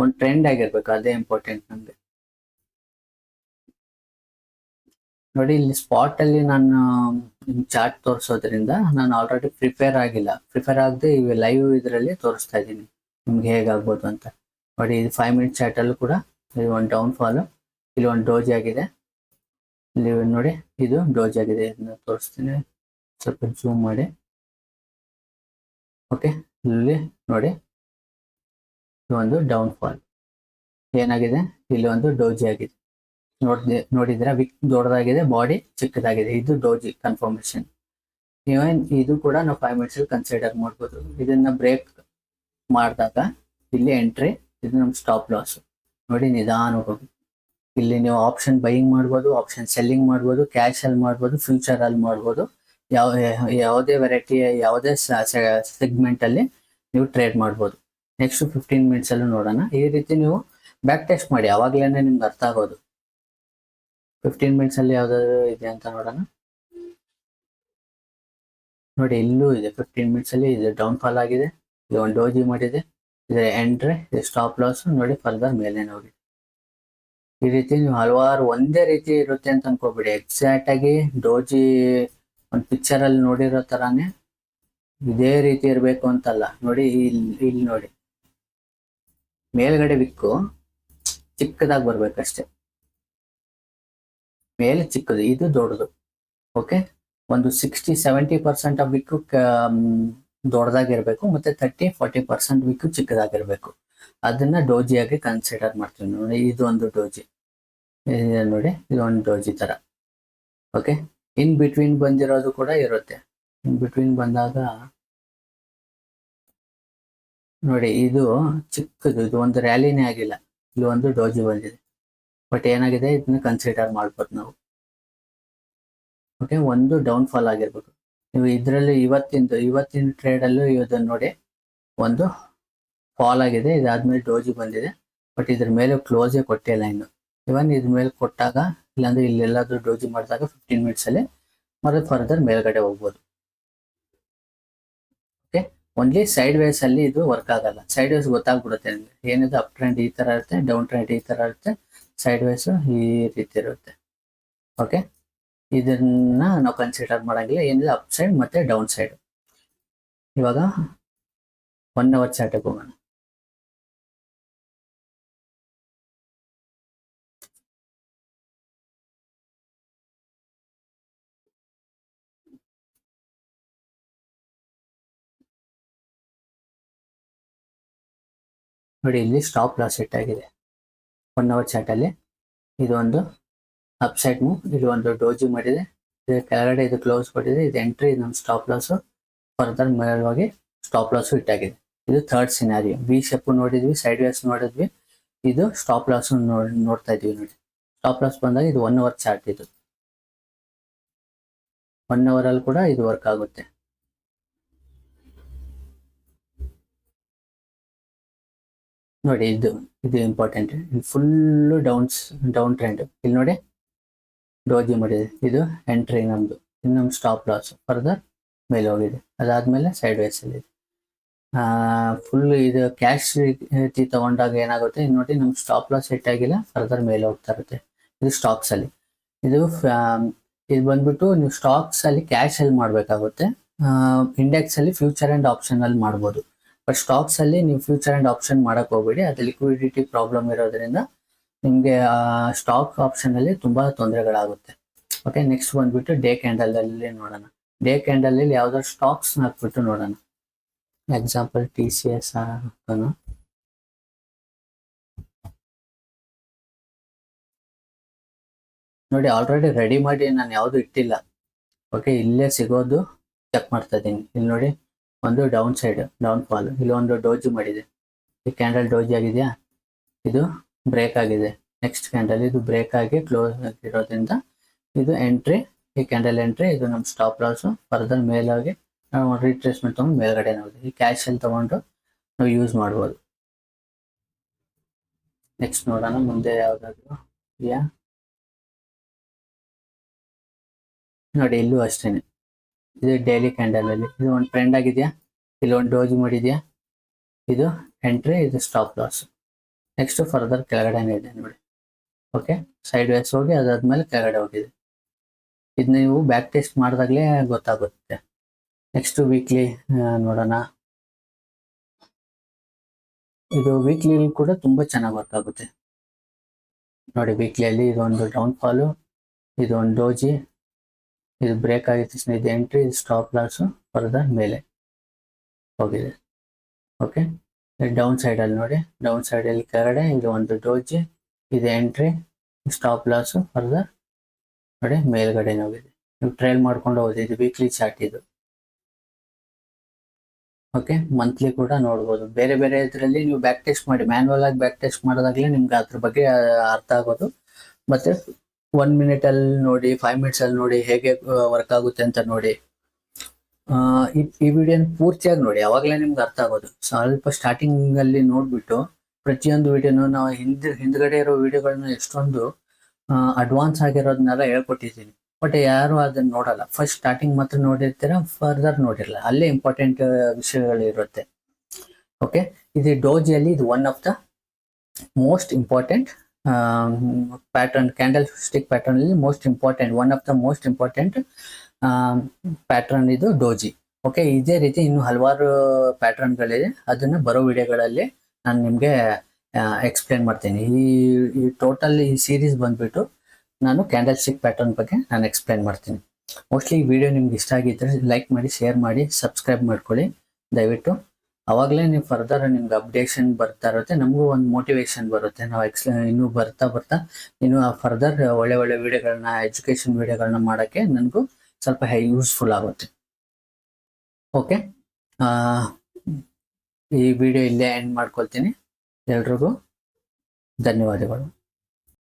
ಒಂದು ಟ್ರೆಂಡ್ ಆಗಿರ್ಬೇಕು, ಅದೇ ಇಂಪಾರ್ಟೆಂಟ್ ನಮಗೆ. ನೋಡಿ, ಇಲ್ಲಿ ಸ್ಪಾಟ್ ಅಲ್ಲಿ ನಾನು ಚಾರ್ಟ್ ತೋರಿಸೋದ್ರಿಂದ ನಾನು ಆಲ್ರೆಡಿ ಪ್ರಿಪೇರ್ ಆಗಿಲ್ಲ. ಪ್ರಿಪೇರ್ ಆಗದೆ ಇವು ಲೈವ್ ಇದರಲ್ಲಿ ತೋರಿಸ್ತಾ ಇದ್ದೀನಿ. ನಿಮ್ಗೆ ಹೇಗಾಗ್ಬೋದು ಅಂತ. ನೋಡಿ, ಇದು ಫೈವ್ ಮಿನಿಟ್ ಚಾರ್ಟ್ ಅಲ್ಲೂ ಕೂಡ ಇಲ್ಲಿ ಒಂದು ಡೌನ್ ಫಾಲ್ ಇಲ್ಲಿ ಒಂದು ಡೋಜ್ ಆಗಿದೆ. ಇಲ್ಲಿ ನೋಡಿ, ಇದು ಡೋಜ್ ಆಗಿದೆ ಇದನ್ನ ತೋರಿಸ್ತೀನಿ. ಸ್ವಲ್ಪ ಜೂಮ್ ಮಾಡಿ. ಓಕೆ ಇಲ್ಲಿ ನೋಡಿ. ಒಂದು ಡೌನ್ ಫಾಲ್ ಏನಾಗಿದೆ? ಇಲ್ಲಿ ಒಂದು ಡೋಜಿ ಆಗಿದೆ. ನೋಡಿದೆ ನೋಡಿದ್ರೆ ವಿಕ್ ದೊಡ್ಡದಾಗಿದೆ ಬಾಡಿ ಚಿಕ್ಕದಾಗಿದೆ. ಇದು ಡೋಜಿ ಕನ್ಫರ್ಮೇಶನ್ ಇವನ್ ಇದು ಕೂಡ ನಾವು ಫೈವ್ ಮಿನಿಟ್ಸ್ ಕನ್ಸಿಡರ್ ಮಾಡ್ಬೋದು. ಇದನ್ನ ಬ್ರೇಕ್ ಮಾಡಿದಾಗ ಇಲ್ಲಿ ಎಂಟ್ರಿ ಇದು ನಮ್ಮ ಸ್ಟಾಪ್ ಲಾಸ್ ನೋಡಿ ನಿಧಾನ ಹೋಗಿ. ಇಲ್ಲಿ ನೀವು ಆಪ್ಷನ್ ಬೈಯಿಂಗ್ ಮಾಡ್ಬೋದು ಆಪ್ಷನ್ ಸೆಲ್ಲಿಂಗ್ ಮಾಡ್ಬೋದು ಕ್ಯಾಶ್ ಅಲ್ಲಿ ಮಾಡ್ಬೋದು ಫ್ಯೂಚರ್ ಅಲ್ಲಿ ಮಾಡ್ಬೋದು. ಯಾವ, ಯಾವುದೇ ವೆರೈಟಿ ಯಾವುದೇ ಸೆಗ್ಮೆಂಟ್ ಅಲ್ಲಿ ನೀವು ಟ್ರೇಡ್ ಮಾಡ್ಬೋದು. ನೆಕ್ಸ್ಟ್ ಫಿಫ್ಟೀನ್ ಮಿನಿಟ್ಸ್ ಅಲ್ಲೂ ನೋಡೋಣ. ಈ ರೀತಿ ನೀವು ಬ್ಯಾಕ್ ಟೆಸ್ಟ್ ಮಾಡಿ ಅವಾಗಲೇ ನಿಮ್ಗೆ ಅರ್ಥ ಆಗೋದು. ಫಿಫ್ಟೀನ್ ಮಿನಿಟ್ಸ್ ಅಲ್ಲಿ ಯಾವ್ದಾದ್ರು ಇದೆ ಅಂತ ನೋಡೋಣ. ನೋಡಿ, ಇಲ್ಲೂ ಇದೆ. ಫಿಫ್ಟೀನ್ ಮಿನಿಟ್ಸ್ ಅಲ್ಲಿ ಇದು. ಡೌನ್ ಫಾಲ್ ಆಗಿದೆ. ಇದು ಒಂದು ಡೋಜಿ ಮಾಡಿದೆ. ಇದರ ಎಂಟ್ರೆ ಇದು ಸ್ಟಾಪ್ ಲಾಸ್ ನೋಡಿ ಫರ್ದರ್ ಮೇಲೆ ನೋಡಿ. ಈ ರೀತಿ ನೀವು ಹಲವಾರು ಒಂದೇ ರೀತಿ ಇರುತ್ತೆ ಅಂತ ಅನ್ಕೋಬೇಡಿ. ಎಕ್ಸಾಕ್ಟ್ ಆಗಿ ಡೋಜಿ ಒಂದು ಪಿಕ್ಚರ್ ಅಲ್ಲಿ ನೋಡಿರೋ ತರಾನೇ ಇದೇ ರೀತಿ ಇರಬೇಕು ಅಂತಲ್ಲ. ನೋಡಿ ಇಲ್ಲಿ ಇಲ್ಲಿ ನೋಡಿ. ಮೇಲ್ಗಡೆ ವಿಕ್ಕು ಚಿಕ್ಕದಾಗಿ ಬರ್ಬೇಕಷ್ಟೆ. ಮೇಲೆ ಚಿಕ್ಕದು, ಇದು ದೊಡ್ಡದು. ಓಕೆ? ಒಂದು sixty seventy percent of wick ದೊಡ್ಡದಾಗಿರ್ಬೇಕು ಮತ್ತೆ ತರ್ಟಿ ಫಾರ್ಟಿ ಪರ್ಸೆಂಟ್ ವಿಕ್ಕು ಚಿಕ್ಕದಾಗಿರ್ಬೇಕು ಅದನ್ನ ಡೋಜಿಯಾಗಿ ಕನ್ಸಿಡರ್ ಮಾಡ್ತೀವಿ ನೋಡಿ ಇದು ಒಂದು ಡೋಜಿ ನೋಡಿ ಇದು ಒಂದು ಡೋಜಿ ತರ. ಓಕೆ? ಇನ್ ಬಿಟ್ವೀನ್ ಬಂದಿರೋದು ಕೂಡ ಇರುತ್ತೆ. ಇನ್ ಬಿಟ್ವೀನ್ ಬಂದಾಗ ನೋಡಿ, ಇದು ಚಿಕ್ಕದು, ಇದು ಒಂದು ರ್ಯಾಲಿನೇ ಆಗಿಲ್ಲ. ಇಲ್ಲಿ ಒಂದು ಡೋಜಿ ಬಂದಿದೆ. ಬಟ್ ಏನಾಗಿದೆ? ಇದನ್ನ ಕನ್ಸಿಡರ್ ಮಾಡ್ಬೋದು ನಾವು. ಓಕೆ ಒಂದು ಡೌನ್ ಫಾಲ್ ಆಗಿರ್ಬೋದು. ನೀವು ಇದರಲ್ಲಿ ಇವತ್ತಿಂದು, ಇವತ್ತಿನ ಟ್ರೇಡ್ ಅಲ್ಲೂ ಇದನ್ನ ನೋಡಿ, ಒಂದು ಫಾಲ್ ಆಗಿದೆ. ಇದಾದ್ಮೇಲೆ ಡೋಜಿ ಬಂದಿದೆ. ಬಟ್ ಇದ್ರ ಮೇಲೆ ಕ್ಲೋಸೇ ಕೊಟ್ಟಿಲ್ಲ ಇನ್ನು. ಇವನ್ ಇದ್ರ ಮೇಲೆ ಕೊಟ್ಟಾಗ, ಇಲ್ಲಾಂದ್ರೆ ಇಲ್ಲೆಲ್ಲಾದ್ರೂ ಡೋಜಿ ಮಾಡಿದಾಗ ಫಿಫ್ಟೀನ್ ಮಿನಿಟ್ಸ್ ಅಲ್ಲಿ ಮತ್ತೆ ಫರ್ದರ್ ಮೇಲ್ಗಡೆ ಹೋಗ್ಬೋದು. ಓನ್ಲಿ ಸೈಡ್ ವೇಸ್ ಅಲ್ಲಿ ಇದು ವರ್ಕ್ ಆಗಲ್ಲ. ಸೈಡ್ ವೇಸ್ ಗೊತ್ತಾಗ್ಬಿಡುತ್ತೆ ಏನಿದೆ ಅಪ್ ಟ್ರೆಂಡ್ ಈ ತರ ಇರುತ್ತೆ ಡೌನ್ ಟ್ರೆಂಡ್ ಈ ತರ ಇರುತ್ತೆ ಸೈಡ್ ವೇಸ್ ಈ ರೀತಿ ಇರುತ್ತೆ. ಓಕೆ ಇದನ್ನ ನಾವು ಕನ್ಸಿಡರ್ ಮಾಡಂಗಿಲ್ಲ. ಏನಿದೆ ಅಪ್ ಸೈಡ್ ಮತ್ತೆ ಡೌನ್ ಸೈಡ್ ಇವಾಗ ಒನ್ ಅವರ್ ಚಾರ್ಟಿಗೆ ಹೋಗೋಣ. ನೋಡಿ, ಇಲ್ಲಿ ಸ್ಟಾಪ್ ಲಾಸ್ ಸೆಟ್ ಆಗಿದೆ ಒನ್ ಅವರ್ ಚಾರ್ಟ್ ಅಲ್ಲಿ ಇದು ಒಂದು ಅಪ್ಸೈಡ್ ಮೂವ್ ಇಲ್ಲಿ ಒಂದು ಡೋಜಿ ಮಾಡಿದೆ. ಇದು ಕೆಳಗಡೆ ಇದು ಕ್ಲೋಸ್ ಕೊಟ್ಟಿದೆ. ಇದು ಎಂಟ್ರಿ ನಮ್ಮ ಸ್ಟಾಪ್ ಲಾಸ್ ಫರ್ದರ್ ಮೇಲ್ವಾಗಿ ಸ್ಟಾಪ್ ಲಾಸ್ ಇಟ್ಟಾಗಿದೆ. ಇದು ಥರ್ಡ್ ಸಿನಾರಿಯೋ ಬಿ ಶೆಪ್ ನೋಡಿದ್ವಿ ಸೈಡ್ ವೇಸ್ ನೋಡಿದ್ವಿ. ಇದು ಸ್ಟಾಪ್ ಲಾಸ್ ನೋಡ್ತಾ ಇದೀವಿ ನೋಡಿ. ಸ್ಟಾಪ್ ಲಾಸ್ ಬಂದಾಗ ಇದು ಒನ್ ಅವರ್ ಚಾರ್ಟ್ ಇದು. ಒನ್ ಅವರ್ ಅಲ್ಲಿ ಕೂಡ ಇದು ವರ್ಕ್ ಆಗುತ್ತೆ. ನೋಡಿ, ಇದು ಇದು important full downs down trend ಇಲ್ಲಿ ನೋಡಿ ಡೋಜಿ ಮಾಡಿದೆ ಇದು ಎಂಟ್ರಿ ನಮ್ಮದು ಇದು ಸ್ಟಾಪ್ ಲಾಸ್ ಫರ್ದರ್ ಮೇಲೆ ಹೋಗಿದೆ. ಅದಾದಮೇಲೆ ಸೈಡ್ ವೈಸಲ್ಲಿ ಫುಲ್ ಇದು ಕ್ಯಾಶ್ ರೀತಿ ತಗೊಂಡಾಗ ಏನಾಗುತ್ತೆ? ಇದು ನೋಡಿ ನಮ್ಮ ಸ್ಟಾಪ್ ಲಾಸ್ ಸೆಟ್ ಆಗಿಲ್ಲ. ಫರ್ದರ್ ಮೇಲೆ ಹೋಗ್ತಾ ಇರುತ್ತೆ. ಇದು ಸ್ಟಾಕ್ಸ್ ಅಲ್ಲಿ. ಇದು ಇದು ಬಂದ್ಬಿಟ್ಟು ನೀವು ಸ್ಟಾಕ್ಸ್ ಅಲ್ಲಿ ಕ್ಯಾಶ್ ಅಲ್ಲಿ ಮಾಡ್ಬೇಕಾಗುತ್ತೆ. ಇಂಡೆಕ್ಸ್ ಅಲ್ಲಿ ಫ್ಯೂಚರ್ ಅಂಡ್ ಆಪ್ಷನಲ್ಲಿ ಮಾಡ್ಬೋದು. ಬಟ್ ಸ್ಟಾಕ್ಸ್ ಅಲ್ಲಿ ನೀವು ಫ್ಯೂಚರ್ ಅಂಡ್ ಆಪ್ಷನ್ ಮಾಡಕ್ ಹೋಗ್ಬೇಡಿ. ಅದು ಲಿಕ್ವಿಡಿಟಿ ಪ್ರಾಬ್ಲಮ್ ಇರೋದ್ರಿಂದ ನಿಮ್ಗೆ ಸ್ಟಾಕ್ ಆಪ್ಷನ್ ಅಲ್ಲಿ ತುಂಬಾ ತೊಂದರೆಗಳಾಗುತ್ತೆ. ಓಕೆ ನೆಕ್ಸ್ಟ್ ಬಂದ್ಬಿಟ್ಟು ಡೇ ಕ್ಯಾಂಡಲ್ ಅಲ್ಲಿ ನೋಡೋಣ. ಡೇ ಕ್ಯಾಂಡಲ್ ಅಲ್ಲಿ ಯಾವ್ದಾದ್ರು ಸ್ಟಾಕ್ಸ್ ಹಾಕ್ಬಿಟ್ಟು ನೋಡೋಣ. ಎಕ್ಸಾಂಪಲ್ ಟಿ ಸಿ ಎಸ್ ನೋಡಿ ಆಲ್ರೆಡಿ ರೆಡಿ ಮಾಡಿ ನಾನು ಯಾವುದು ಇಟ್ಟಿಲ್ಲ. ಓಕೆ ಇಲ್ಲೇ ಸಿಗೋದು ಚೆಕ್ ಮಾಡ್ತಾ ಇದ್ದೀನಿ. ಇಲ್ಲಿ ನೋಡಿ. ಒಂದು ಡೌನ್ ಸೈಡ್, ಡೌನ್ ಫಾಲ್. ಇಲ್ಲಿ ಒಂದು ಡೋಜ್ ಮಾಡಿದೆ. ಈ ಕ್ಯಾಂಡಲ್ ಡೋಜ್ ಆಗಿದೆಯಾ? ಇದು ಬ್ರೇಕ್ ಆಗಿದೆ. ನೆಕ್ಸ್ಟ್ ಕ್ಯಾಂಡಲ್, ಇದು ಬ್ರೇಕ್ ಆಗಿ ಕ್ಲೋಸ್ ಆಗಿರೋದ್ರಿಂದ ಇದು ಎಂಟ್ರಿ. ಈ ಕ್ಯಾಂಡಲ್ ಎಂಟ್ರಿ, ಇದು ನಮ್ಮ ಸ್ಟಾಪ್ ಲಾಸ್. ಫರ್ದರ್ ಮೇಲಾಗಿ ನಾವು ರಿಟ್ರೇಸ್ಮೆಂಟ್ ತೊಗೊಂಡು ಮೇಲ್ಗಡೆ ನೋಡಿದೆ ಈ ಕ್ಯಾಶ್ ಅಲ್ಲಿ ತಗೊಂಡು ನಾವು ಯೂಸ್ ಮಾಡ್ಬೋದು. ನೆಕ್ಸ್ಟ್ ನೋಡೋಣ, ಮುಂದೆ ಯಾವುದಾದ್ರು ಯಾ ನೋಡಿ, ಇಲ್ಲೂ ಅಷ್ಟೇನೆ. ಇದು ಡೈಲಿ ಕ್ಯಾಂಡಲ್ ಅಲ್ಲಿ. ಇದು ಒಂದು ಟ್ರೆಂಡ್ ಆಗಿದೆಯಾ? ಇಲ್ಲಿ ಒಂದು ಡೋಜ್ ಮಾಡಿದ್ಯಾ? ಇದು ಎಂಟ್ರಿ ಇದು ಸ್ಟಾಪ್ ಲಾಸ್ ನೆಕ್ಸ್ಟ್ ಫರ್ದರ್ ಕೆಳಗಡೆ ಇದೆ ನೋಡಿ. ಓಕೆ ಸೈಡ್ ವೇಸ್ ಹೋಗಿ ಅದಾದ್ಮೇಲೆ ಕೆಳಗಡೆ ಹೋಗಿದೆ. ಇದು ನೀವು ಬ್ಯಾಕ್ ಟೆಸ್ಟ್ ಮಾಡಿದಾಗಲೇ ಗೊತ್ತಾಗುತ್ತೆ. ನೆಕ್ಸ್ಟ್ ವೀಕ್ಲಿ ನೋಡೋಣ. ಇದು ವೀಕ್ಲಿ ಕೂಡ ತುಂಬಾ ಚೆನ್ನಾಗಿ ಆಗುತ್ತೆ. ನೋಡಿ ವೀಕ್ಲಿಯಲ್ಲಿ ಇದೊಂದು ಡೌನ್ ಫಾಲು ಇದೊಂದು ಡೋಜಿ ಇದು ಬ್ರೇಕ್ ತಕ್ಷಣ ಇದು ಎಂಟ್ರಿ ಸ್ಟಾಪ್ ಲಾಸ್ ಫರ್ದರ್ ಮೇಲೆ ಹೋಗಿದೆ. ಓಕೆ ಡೌನ್ ಸೈಡಲ್ಲಿ ನೋಡಿ. ಡೌನ್ ಸೈಡಲ್ಲಿ ಕೆರಡೆ ಇಲ್ಲಿ ಒಂದು ಡೋಜಿ ಇದು ಎಂಟ್ರಿ ಸ್ಟಾಪ್ ಲಾಸ್ ಫರ್ದರ್ ನೋಡಿ ಮೇಲ್ಗಡೆ ಹೋಗಿದೆ. ನೀವು ಟ್ರೈಲ್ ಮಾಡ್ಕೊಂಡು ಹೋಗೋದು ಇದು ವೀಕ್ಲಿ ಚಾರ್ಟ್ ಇದು. ಓಕೆ ಮಂತ್ಲಿ ಕೂಡ ನೋಡ್ಬೋದು. ಬೇರೆ ಬೇರೆ ಇದರಲ್ಲಿ ನೀವು ಬ್ಯಾಕ್ ಟೆಸ್ಟ್ ಮಾಡಿ ಮ್ಯಾನ್ಯಲ್ ಆಗಿ ಬ್ಯಾಕ್ ಟೆಸ್ಟ್ ಮಾಡಿದಾಗಲೇ ನಿಮ್ಗೆ ಅದ್ರ ಬಗ್ಗೆ ಅರ್ಥ ಆಗೋದು. ಮತ್ತೆ ಒನ್ ಮಿನಿಟ್ ಅಲ್ಲಿ ನೋಡಿ ಫೈವ್ ಮಿನಿಟ್ಸ್ ಅಲ್ಲಿ ನೋಡಿ ಹೇಗೆ ವರ್ಕ್ ಆಗುತ್ತೆ ಅಂತ ನೋಡಿ. ಈ ವಿಡಿಯೋನ ಪೂರ್ತಿಯಾಗಿ ನೋಡಿ, ಅವಾಗಲೇ ನಿಮ್ಗೆ ಅರ್ಥ ಆಗೋದು. ಸ್ವಲ್ಪ ಸ್ಟಾರ್ಟಿಂಗ್ ಅಲ್ಲಿ ನೋಡ್ಬಿಟ್ಟು ಪ್ರತಿಯೊಂದು ವಿಡಿಯೋನು ನಾವು ಹಿಂದ್, ಹಿಂದ್ಗಡೆ ಇರೋ ವಿಡಿಯೋಗಳನ್ನ ಎಷ್ಟೊಂದು ಅಡ್ವಾನ್ಸ್ ಆಗಿರೋದನ್ನೆಲ್ಲ ಹೇಳ್ಕೊಟ್ಟಿದ್ದೀನಿ. ಬಟ್ ಯಾರು ಅದನ್ನ ನೋಡಲ್ಲ. ಫಸ್ಟ್ ಸ್ಟಾರ್ಟಿಂಗ್ ಮಾತ್ರ ನೋಡಿರ್ತೀರ ಫರ್ದರ್ ನೋಡಿರಲ್ಲ. ಅಲ್ಲೇ ಇಂಪಾರ್ಟೆಂಟ್ ವಿಷಯಗಳು ಇರುತ್ತೆ. ಓಕೆ ಇದು ಡೋಜಿಯಲ್ಲಿ ಇದು one of the most important pattern candle stick pattern ಅಲ್ಲಿ most important one of the most important pattern ಇದು ಡೋಜಿ ಓಕೆ ಇದೇ ರೀತಿ ಇನ್ನು ಹಲವಾರು ಪ್ಯಾಟರ್ನ್ಗಳಿದೆ ಅದನ್ನ ಬರೋ ವಿಡಿಯೋಗಳಲ್ಲಿ ನಾನು ನಿಮಗೆ ಎಕ್ಸ್ಪ್ಲೇನ್ ಮಾಡ್ತೀನಿ. ಈ ಈ ಟೋಟಲ್ ಈ ಸೀರೀಸ್ ಬಂದ್ಬಿಟ್ಟು ನಾನು ಕ್ಯಾಂಡಲ್ ಸ್ಟಿಕ್ ಪ್ಯಾಟರ್ನ್ ಬಗ್ಗೆ ನಾನು ಎಕ್ಸ್ಪ್ಲೇನ್ ಮಾಡ್ತೀನಿ. ಮೋಸ್ಟ್ಲಿ ಈ ವಿಡಿಯೋ ನಿಮ್ಗೆ ಇಷ್ಟ ಆಗಿದ್ರೆ ಲೈಕ್ ಮಾಡಿ ಶೇರ್ ಮಾಡಿ ಸಬ್ಸ್ಕ್ರೈಬ್ ಮಾಡ್ಕೊಳ್ಳಿ. ದಯವಿಟ್ಟು ಅವಾಗಲೇ ನೀವು ಫರ್ದರ್ ನಿಮ್ಗೆ ಅಪ್ಡೇಷನ್ ಬರ್ತಾ ಇರುತ್ತೆ, ನಮಗೂ ಒಂದು ಮೋಟಿವೇಶನ್ ಬರುತ್ತೆ. ನಾವು ಎಕ್ಸ್ ಇನ್ನೂ ಬರ್ತಾ ಬರ್ತಾ ಇನ್ನು ಫರ್ದರ್ ಒಳ್ಳೆ ಒಳ್ಳೆ ವಿಡಿಯೋಗಳನ್ನ ಎಜುಕೇಶನ್ ವಿಡಿಯೋಗಳನ್ನ ಮಾಡೋಕ್ಕೆ ನನಗೂ ಸ್ವಲ್ಪ ಯೂಸ್ಫುಲ್ ಆಗುತ್ತೆ. ಓಕೆ ಈ ವಿಡಿಯೋ ಇಲ್ಲೇ ಎಂಡ್ ಮಾಡ್ಕೊಳ್ತೀನಿ. ಎಲ್ರಿಗೂ ಧನ್ಯವಾದಗಳು.